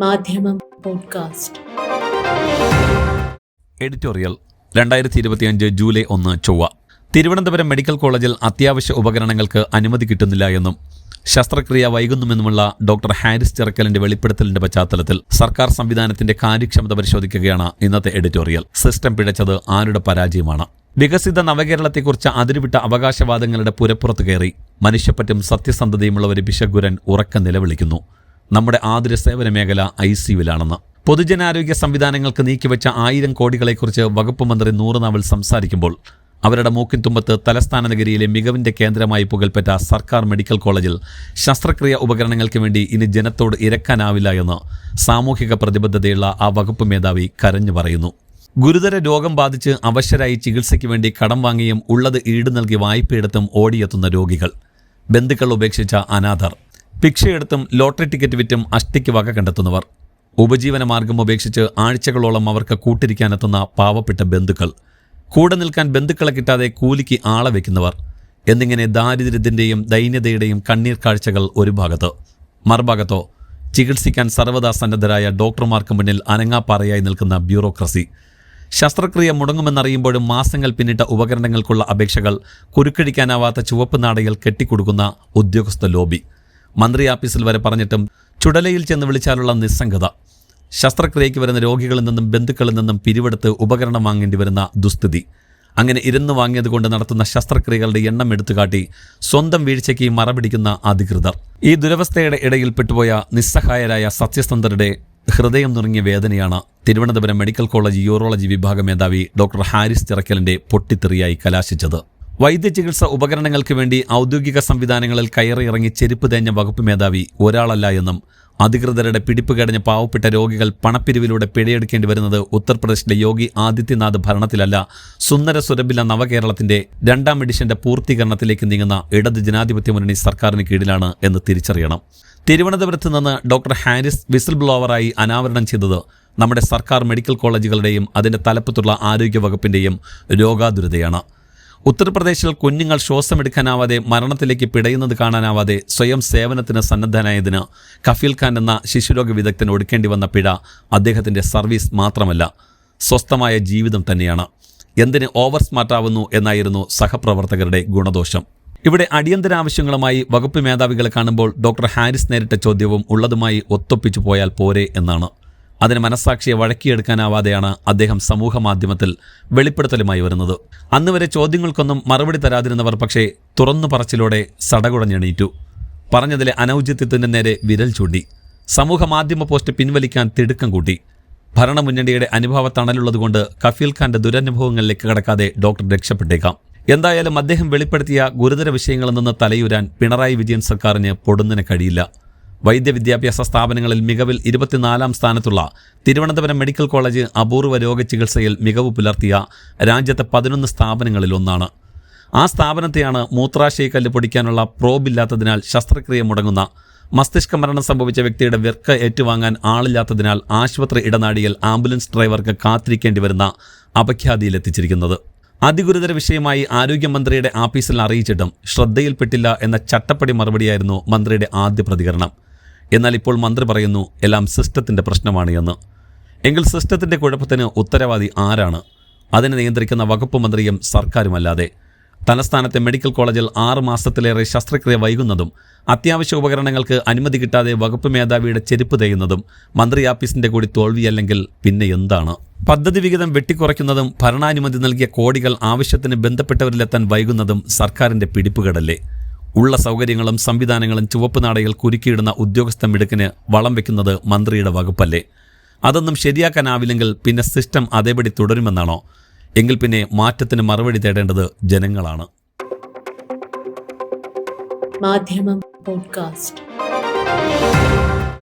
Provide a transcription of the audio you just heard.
മാധ്യമം podcast. Editorial രണ്ടായിരത്തി ഇരുപത്തിയഞ്ച് ജൂലൈ ഒന്ന് ചൊവ്വ. തിരുവനന്തപുരം മെഡിക്കൽ കോളേജിൽ അത്യാവശ്യ ഉപകരണങ്ങൾക്ക് അനുമതി കിട്ടുന്നില്ല എന്നും ശസ്ത്രക്രിയ വൈകുന്നുമെന്നുമുള്ള ഡോക്ടർ ഹാരിസ് ചിറക്കലിന്റെ വെളിപ്പെടുത്തലിന്റെ പശ്ചാത്തലത്തിൽ സർക്കാർ സംവിധാനത്തിന്റെ കാര്യക്ഷമത പരിശോധിക്കുകയാണ് ഇന്നത്തെ എഡിറ്റോറിയൽ. സിസ്റ്റം പിഴച്ചത് ആരുടെ പരാജയമാണ്? വികസിത നവകേരളത്തെക്കുറിച്ച് അതിരുവിട്ട അവകാശവാദങ്ങളുടെ പുരപ്പുറത്ത് കയറി മനുഷ്യപ്പറ്റും സത്യസന്ധതയുമുള്ള ഒരു ബിശഗുരൻ ഉറക്കം നിലവിളിക്കുന്നു. നമ്മുടെ ആതുര സേവന മേഖല ഐ സിയുവിലാണെന്ന് പൊതുജനാരോഗ്യ സംവിധാനങ്ങൾക്ക് നീക്കിവെച്ച ആയിരം കോടികളെക്കുറിച്ച് വകുപ്പ് മന്ത്രി നൂറുനാവൽ സംസാരിക്കുമ്പോൾ അവരുടെ മൂക്കിൻ തുമ്പത്ത് തലസ്ഥാന നഗരിയിലെ മികവിന്റെ കേന്ദ്രമായി പുകൾപ്പെട്ട സർക്കാർ മെഡിക്കൽ കോളേജിൽ ശസ്ത്രക്രിയ ഉപകരണങ്ങൾക്ക് വേണ്ടി ഇനി ജനത്തോട് ഇരക്കാനാവില്ല എന്ന് സാമൂഹിക പ്രതിബദ്ധതയുള്ള ആ വകുപ്പ് മേധാവി കരഞ്ഞു പറയുന്നു. ഗുരുതര രോഗം ബാധിച്ച് അവശരായി ചികിത്സയ്ക്ക് വേണ്ടി കടം വാങ്ങിയും ഉള്ളത് ഈട് നൽകി വായ്പയെടുത്തും ഓടിയെത്തുന്ന രോഗികൾ. ബന്ധുക്കൾ ഉപേക്ഷിച്ച അനാഥർ. ഭിക്ഷയെടുത്തും ലോട്ടറി ടിക്കറ്റ് വിറ്റും അഷ്ടിക്ക് വക കണ്ടെത്തുന്നവർ. ഉപജീവന മാർഗം ഉപേക്ഷിച്ച് ആഴ്ചകളോളം അവർക്ക് കൂട്ടിരിക്കാനെത്തുന്ന പാവപ്പെട്ട ബന്ധുക്കൾ. കൂടെ നിൽക്കാൻ ബന്ധുക്കളെ കിട്ടാതെ കൂലിക്ക് ആളെ വയ്ക്കുന്നവർ. എന്നിങ്ങനെ ദാരിദ്ര്യത്തിന്റെയും ദൈന്യതയുടെയും കണ്ണീർ കാഴ്ചകൾ ഒരു ഭാഗത്ത്. മറുഭാഗത്തോ ചികിത്സിക്കാൻ സർവതാ സന്നദ്ധരായ ഡോക്ടർമാർക്ക് മുന്നിൽ അനങ്ങാപ്പാറയായി നിൽക്കുന്ന ബ്യൂറോക്രസി. ശസ്ത്രക്രിയ മുടങ്ങുമെന്നറിയുമ്പോഴും മാസങ്ങൾ പിന്നിട്ട ഉപകരണങ്ങൾക്കുള്ള അപേക്ഷകൾ കുരുക്കടിക്കാനാവാത്ത ചുവപ്പ് നാടകൾ കെട്ടിക്കൊടുക്കുന്ന ഉദ്യോഗസ്ഥ ലോബി. മന്ത്രി ആഫീസിൽ വരെ പറഞ്ഞിട്ടും ചുടലയിൽ ചെന്ന് വിളിച്ചാലുള്ള നിസ്സംഗത ശസ്ത്രക്രിയയ്ക്ക് വരുന്ന രോഗികളിൽ നിന്നും ബന്ധുക്കളിൽ നിന്നും പിരിവെടുത്ത് ഉപകരണം വാങ്ങേണ്ടി വരുന്ന ദുസ്ഥിതി. അങ്ങനെ ഇരുന്ന് വാങ്ങിയതുകൊണ്ട് നടത്തുന്ന ശസ്ത്രക്രിയകളുടെ എണ്ണം എടുത്തുകാട്ടി സ്വന്തം വീഴ്ചയ്ക്ക് മറപിടിക്കുന്ന അധികൃതർ. ഈ ദുരവസ്ഥയുടെ ഇടയിൽ പെട്ടുപോയ നിസ്സഹായരായ സത്യസന്ധരുടെ ഹൃദയം നുറങ്ങിയ വേദനയാണ് തിരുവനന്തപുരം മെഡിക്കൽ കോളേജ് യൂറോളജി വിഭാഗ മേധാവി ഡോക്ടർ ഹാരിസ് തിറക്കലിന്റെ പൊട്ടിത്തെറിയായി കലാശിച്ചത്. വൈദ്യചികിത്സ ഉപകരണങ്ങൾക്ക് വേണ്ടി ഔദ്യോഗിക സംവിധാനങ്ങളിൽ കയറിയിറങ്ങി ചെരുപ്പ് തേഞ്ഞ വകുപ്പ് മേധാവി ഒരാളല്ല എന്നും അധികൃതരുടെ പിടിപ്പ് കടഞ്ഞ പാവപ്പെട്ട രോഗികൾ പണപ്പിരിവിലൂടെ പിഴയെടുക്കേണ്ടി വരുന്നത് ഉത്തർപ്രദേശിലെ യോഗി ആദിത്യനാഥ് ഭരണത്തിലല്ല. സുന്ദര സുരഭില നവകേരളത്തിന്റെ രണ്ടാം എഡിഷന്റെ പൂർത്തീകരണത്തിലേക്ക് നീങ്ങുന്ന ഇടത് ജനാധിപത്യ മുന്നണി സർക്കാരിന് കീഴിലാണ് എന്ന് തിരിച്ചറിയണം. തിരുവനന്തപുരത്ത് നിന്ന് ഡോക്ടർ ഹാരിസ് വിസിൽ ബ്ലോവറായി അനാവരണം ചെയ്തത് നമ്മുടെ സർക്കാർ മെഡിക്കൽ കോളേജുകളുടെയും അതിന്റെ തലപ്പത്തുള്ള ആരോഗ്യ വകുപ്പിന്റെയും രോഗാതുരതയാണ്. ഉത്തർപ്രദേശിൽ കുഞ്ഞുങ്ങൾ ശ്വാസമെടുക്കാനാവാതെ മരണത്തിലേക്ക് പിടയുന്നത് കാണാനാവാതെ സ്വയം സേവനത്തിന് സന്നദ്ധനായതിന് കഫീൽ ഖാൻ എന്ന ശിശുരോഗ വിദഗ്ധൻ ഒടുക്കേണ്ടി വന്ന പിഴ അദ്ദേഹത്തിന്റെ സർവീസ് മാത്രമല്ല സ്വസ്ഥമായ ജീവിതം തന്നെയാണ്. എന്തിന് ഓവർ സ്മാർട്ടാവുന്നു എന്നായിരുന്നു സഹപ്രവർത്തകരുടെ ഗുണദോഷം. ഇവിടെ അടിയന്തര ആവശ്യങ്ങളുമായി വകുപ്പ് മേധാവികളെ കാണുമ്പോൾ ഡോക്ടർ ഹാരിസ് നേരിട്ട ചോദ്യവും ഉള്ളതുമായി ഒത്തൊപ്പിച്ചു പോയാൽ പോരെ എന്നാണ്. അതിന് മനസ്സാക്ഷിയെ വഴക്കിയെടുക്കാനാവാതെയാണ് അദ്ദേഹം സമൂഹ മാധ്യമത്തിൽ വെളിപ്പെടുത്തലുമായി വരുന്നത്. അന്ന് വരെ ചോദ്യങ്ങൾക്കൊന്നും മറുപടി തരാതിരുന്നവർ പക്ഷേ തുറന്നു പറച്ചിലൂടെ സടകുടഞ്ഞെണീറ്റു. പറഞ്ഞതിലെ അനൗചിത്യത്തിന്റെ നേരെ വിരൽ ചൂണ്ടി. സമൂഹ മാധ്യമ പോസ്റ്റ് പിൻവലിക്കാൻ തിടുക്കം കൂട്ടി. ഭരണമുന്നണിയുടെ അനുഭവ തണലുള്ളതുകൊണ്ട് കഫീൽ ഖാന്റെ ദുരനുഭവങ്ങളിലേക്ക് കടക്കാതെ ഡോക്ടർ രക്ഷപ്പെട്ടേക്കാം. എന്തായാലും അദ്ദേഹം വെളിപ്പെടുത്തിയ ഗുരുതര വിഷയങ്ങളിൽ നിന്ന് തലയുരാൻ പിണറായി വിജയൻ സർക്കാരിന് പൊടുന്നതിന് കഴിയില്ല. വൈദ്യവിദ്യാഭ്യാസ സ്ഥാപനങ്ങളിൽ മികവിൽ ഇരുപത്തിനാലാം സ്ഥാനത്തുള്ള തിരുവനന്തപുരം മെഡിക്കൽ കോളേജ് അപൂർവ രോഗചികിത്സയിൽ മികവ് പുലർത്തിയ രാജ്യത്തെ പതിനൊന്ന് സ്ഥാപനങ്ങളിൽ ഒന്നാണ്. ആ സ്ഥാപനത്തെയാണ് മൂത്രാശയക്കല്ല് പൊടിക്കാനുള്ള പ്രോബില്ലാത്തതിനാൽ ശസ്ത്രക്രിയ മുടങ്ങുന്ന മസ്തിഷ്ക മരണം സംഭവിച്ച വ്യക്തിയുടെ വിർക്ക് ഏറ്റുവാങ്ങാൻ ആളില്ലാത്തതിനാൽ ആശുപത്രി ഇടനാഴിയിൽ ആംബുലൻസ് ഡ്രൈവർക്ക് കാത്തിരിക്കേണ്ടി വരുന്ന അപഖ്യാതിയിലെത്തിച്ചിരിക്കുന്നത്. അതിഗുരുതര വിഷയമായി ആരോഗ്യമന്ത്രിയുടെ ആഫീസിൽ അറിയിച്ചിട്ടും ശ്രദ്ധയിൽപ്പെട്ടില്ല എന്ന ചട്ടപ്പടി മറുപടിയായിരുന്നു മന്ത്രിയുടെ ആദ്യ പ്രതികരണം. എന്നാൽ ഇപ്പോൾ മന്ത്രി പറയുന്നു എല്ലാം സിസ്റ്റത്തിന്റെ പ്രശ്നമാണ് എന്ന്. എങ്കിൽ സിസ്റ്റത്തിന്റെ കുഴപ്പത്തിന് ഉത്തരവാദി ആരാണ്? അതിനെ നിയന്ത്രിക്കുന്ന വകുപ്പ് മന്ത്രിയും സർക്കാരുമല്ലാതെ. തലസ്ഥാനത്തെ മെഡിക്കൽ കോളേജിൽ ആറ് മാസത്തിലേറെ ശസ്ത്രക്രിയ വൈകുന്നതും അത്യാവശ്യ ഉപകരണങ്ങൾക്ക് അനുമതി കിട്ടാതെ വകുപ്പ് മേധാവിയുടെ ചെരുപ്പ് തേയുന്നതും മന്ത്രി ആഫീസിന്റെ കൂടി തോൽവിയല്ലെങ്കിൽ പിന്നെ എന്താണ്? പദ്ധതി വിഹിതം വെട്ടിക്കുറയ്ക്കുന്നതും ഭരണാനുമതി നൽകിയ കോടികൾ ആവശ്യത്തിന് ബന്ധപ്പെട്ടവരിലെത്താൻ വൈകുന്നതും സർക്കാരിന്റെ പിടിപ്പുകടല്ലേ? ഉള്ള സൗകര്യങ്ങളും സംവിധാനങ്ങളും ചുവപ്പ് നാടകൾ കുരുക്കിയിടുന്ന ഉദ്യോഗസ്ഥ മിടുക്കിന് വളം വെക്കുന്നത് മന്ത്രിയുടെ വകുപ്പല്ലേ? അതൊന്നും ശരിയാക്കാനാവില്ലെങ്കിൽ പിന്നെ സിസ്റ്റം അതേപടി തുടരുമെന്നാണോ? എങ്കിൽ പിന്നെ മാറ്റത്തിന് മറുപടി തേടേണ്ടത് ജനങ്ങളാണ്. മാധ്യമം പോഡ്കാസ്റ്റ്.